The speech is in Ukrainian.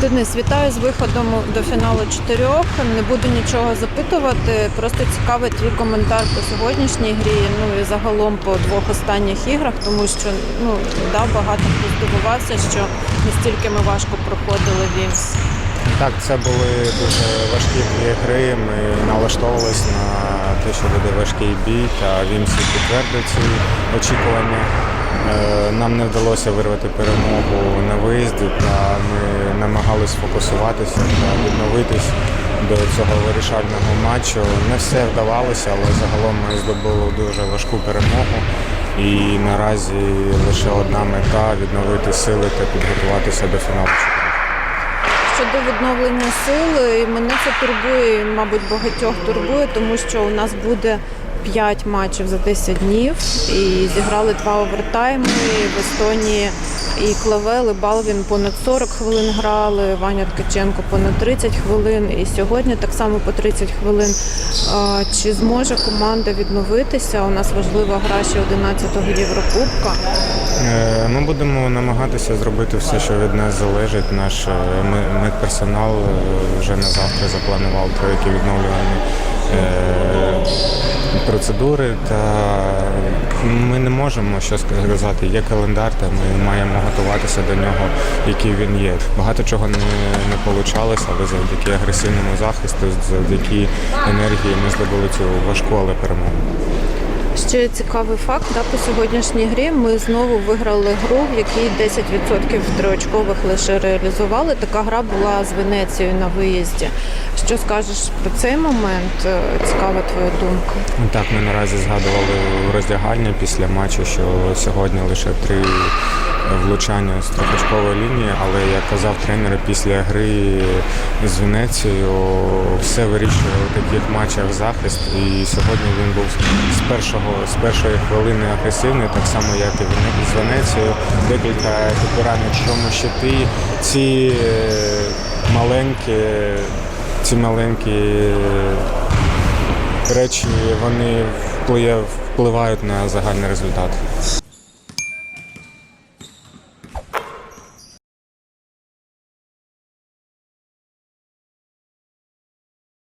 Денис, вітаю з виходом до фіналу чотирьох. Не буду нічого запитувати. Просто цікавий твій коментар по сьогоднішній грі. Ну і загалом по двох останніх іграх, тому що ну да, багато хто здивувався, що настільки ми важко проходили Вімс. Так, це були дуже важкі дві гри. Ми налаштовувалися на те, що буде важкий бій, та він всі підтвердив ці очікування. Нам не вдалося вирвати перемогу на виїзді, та ми намагалися фокусуватися та відновитись до цього вирішального матчу. Не все вдавалося, але загалом ми здобули дуже важку перемогу. І наразі лише одна мета відновити сили та підготуватися до фіналу. Щодо відновлення сили, мене це турбує, мабуть, багатьох турбує, тому що у нас буде 5 матчів за 10 днів і зіграли два овертайми в Естонії. І Клавел, і Балвін понад 40 хвилин грали, Ваня Ткаченко понад 30 хвилин, і сьогодні так само по 30 хвилин. Чи зможе команда відновитися? У нас важлива гра ще 11-го Єврокубка. Е, Ми будемо намагатися зробити все, що від нас залежить. Наш е, медперсонал е, вже на завтра запланував деякі відновлювальні е, процедури. Та ми не можемо що сказати. Є календар, та ми маємо готуватися до нього, який він є. Багато чого не, не вийшло, але завдяки агресивному захисту, завдяки енергії ми здобули цю важку, але перемогу. Ще цікавий факт, да, по сьогоднішній грі ми знову виграли гру, в якій 10% триочкових лише реалізували. Така гра була з Венецією на виїзді. Що скажеш про цей момент? Е, Цікава твоя думка. Ну, Так, ми наразі згадували в роздягальні після матчу, що сьогодні лише три влучання з трьохочкової лінії, але як казав тренер після гри з Венецією, все вирішує у таких матчах захист. І сьогодні він був з першого з першої хвилини агресивний, так само як і з Венецією. Декілька підбирань чому щити. Ці е, маленькі, ці маленькі речі вони впливають на загальний результат.